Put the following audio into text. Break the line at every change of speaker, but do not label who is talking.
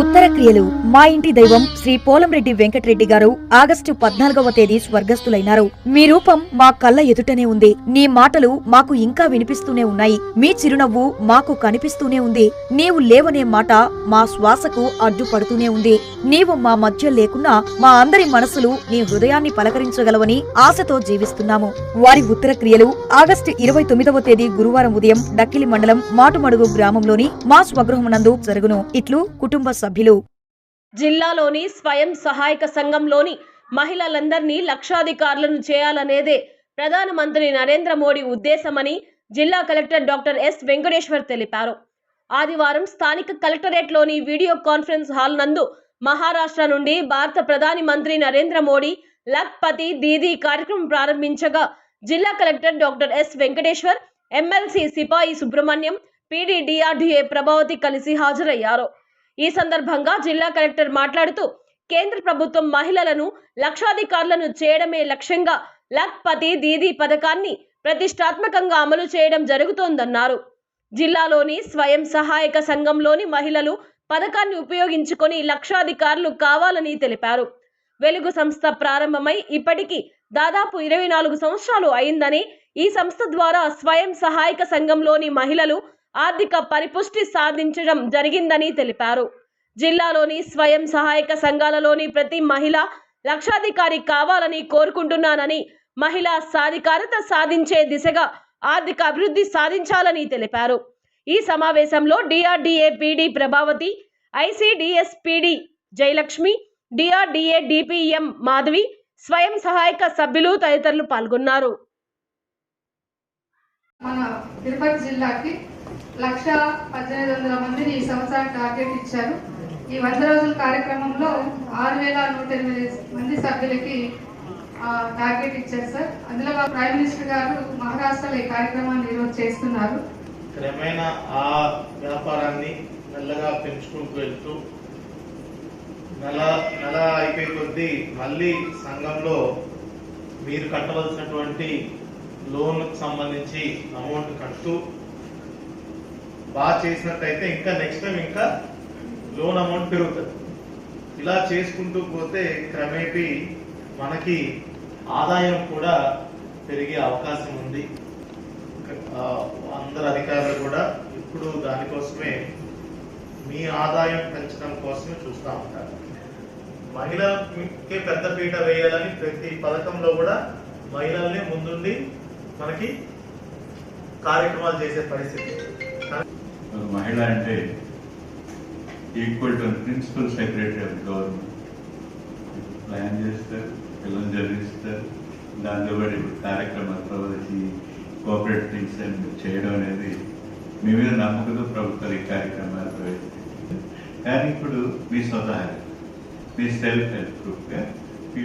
ఉత్తర క్రియలు. మా ఇంటి దైవం శ్రీ పోలంరెడ్డి వెంకటరెడ్డి గారు ఆగస్టు పద్నాలుగవ తేదీ స్వర్గస్థులైనారు. మీ రూపం మా కళ్ళ ఎదుటనే ఉంది. నీ మాటలు మాకు ఇంకా వినిపిస్తూనే ఉన్నాయి. మీ చిరునవ్వు మాకు కనిపిస్తూనే ఉంది. నీవు లేవనే మాట మా శ్వాసకు అడ్డుపడుతూనే ఉంది. నీవు మా మధ్య లేకున్నా మా అందరి మనసులు నీ హృదయాన్ని పలకరించగలవని ఆశతో జీవిస్తున్నాము. వారి ఉత్తర క్రియలు ఆగస్టు ఇరవై తొమ్మిదవ తేదీ గురువారం ఉదయం డక్కిలి మండలం మాటుమడుగు గ్రామంలోని మా స్వగృహమునందు జరుగును. ఇట్లు కుటుంబ సభ్యులు
జిల్లాలోని స్వయం సహాయక సంఘంలోని మహిళలందరినీ లక్షాధికారులను చేయాలనేదే ప్రధానమంత్రి నరేంద్ర మోడీ ఉద్దేశమని జిల్లా కలెక్టర్ డాక్టర్ ఎస్ వెంకటేశ్వర్ తెలిపారు. ఆదివారం స్థానిక కలెక్టరేట్లోని వీడియో కాన్ఫరెన్స్ హాల్ నందు మహారాష్ట్ర నుండి భారత ప్రధాని మంత్రి నరేంద్ర మోడీ లక్పతి దీదీ కార్యక్రమం ప్రారంభించగా జిల్లా collector doctor S Venkateshwar MLC Sipai Subrahmanyam PD DRDA Prabhavati కలిసి హాజరయ్యారు. ఈ సందర్భంగా జిల్లా కలెక్టర్ మాట్లాడుతూ కేంద్ర ప్రభుత్వం మహిళలను లక్షాధికారులను చేయడమే లక్ష్యంగా లక్పతి దీదీ పథకాన్ని ప్రతిష్టాత్మకంగా అమలు చేయడం జరుగుతోందన్నారు. జిల్లాలోని స్వయం సహాయక సంఘంలోని మహిళలు పథకాన్ని ఉపయోగించుకొని లక్షాధికారులు కావాలని తెలిపారు. వెలుగు సంస్థ ప్రారంభమై ఇప్పటికీ దాదాపు ఇరవై నాలుగు సంవత్సరాలు అయిందని ఈ సంస్థ ద్వారా స్వయం సహాయక సంఘంలోని మహిళలు ఆర్థిక పరిపుష్టి సాధించడం జరిగిందని తెలిపారు. జిల్లాలోని స్వయం సహాయక సంఘాలలోని ప్రతి మహిళ లక్షాధికారి కావాలని కోరుకుంటున్నానని మహిళా సాధికారత సాధించే దిశగా ఆర్థిక అభివృద్ధి సాధించాలని తెలిపారు. ఈ సమావేశంలో DRDA PD Prabhavathi ICDS PD Jayalakshmi DRDA DPM Madhavi స్వయం సహాయక సభ్యులు తదితరులు పాల్గొన్నారు.
మన తిరుపతి జిల్లాకి లక్ష పద్దెనిమిది వందల మందిని ఈ సంవత్సరానికి టార్గెట్ ఇచ్చారు. ఈ వంద రోజుల కార్యక్రమంలో ఆరు వేల నూట ఎనిమిది మంది సభ్యులకి ఆ, టార్గెట్ ఇచ్చారు సార్. అందులో మా ప్రైమ్ మినిస్టర్ గారు మహారాష్ట్రలో ఈ కార్యక్రమాన్ని ఈరోజు చేస్తున్నారు.
క్రమేణా ఆ వ్యాపారాన్ని మెల్లగా పెంచుకుంటూ వెళ్తూ నెల నెల అయిపోయే కొద్దీ మళ్ళీ సంఘంలో మీరు కట్టవలసినటువంటి లోన్కు సంబంధించి అమౌంట్ కడుతూ బాగా చేసినట్టయితే ఇంకా నెక్స్ట్ టైం ఇంకా లోన్ అమౌంట్ పెరుగుతుంది. ఇలా చేసుకుంటూ పోతే క్రమేపీ మనకి ఆదాయం కూడా పెరిగే అవకాశం ఉంది. అందరు అధికారులు కూడా ఇప్పుడు దానికోసమే మీ ఆదాయం పెంచడం కోసమే చూస్తూ ఉంటారు. మహిళకే పెద్ద పీట వేయాలని ప్రతి పథకంలో కూడా మహిళల్ని ముందుండి మనకి కార్యక్రమాలు చేసే పరిస్థితి.
మహిళ అంటే equal to principal secretary of government plan చేస్తారు పిల్లలు జరిగిస్తారు దాంతో పాటు ఇప్పుడు కార్యక్రమాలు ప్రవహించి కోఆపరేట్ థింగ్స్ అండ్ చేయడం అనేది మీ మీద నమ్మకంతో ప్రభుత్వాలు ఈ కార్యక్రమాలు ప్రవేశిస్తాయి కానీ ఇప్పుడు మీ స్వతహా మీ సెల్ఫ్ హెల్ప్ గ్రూప్గా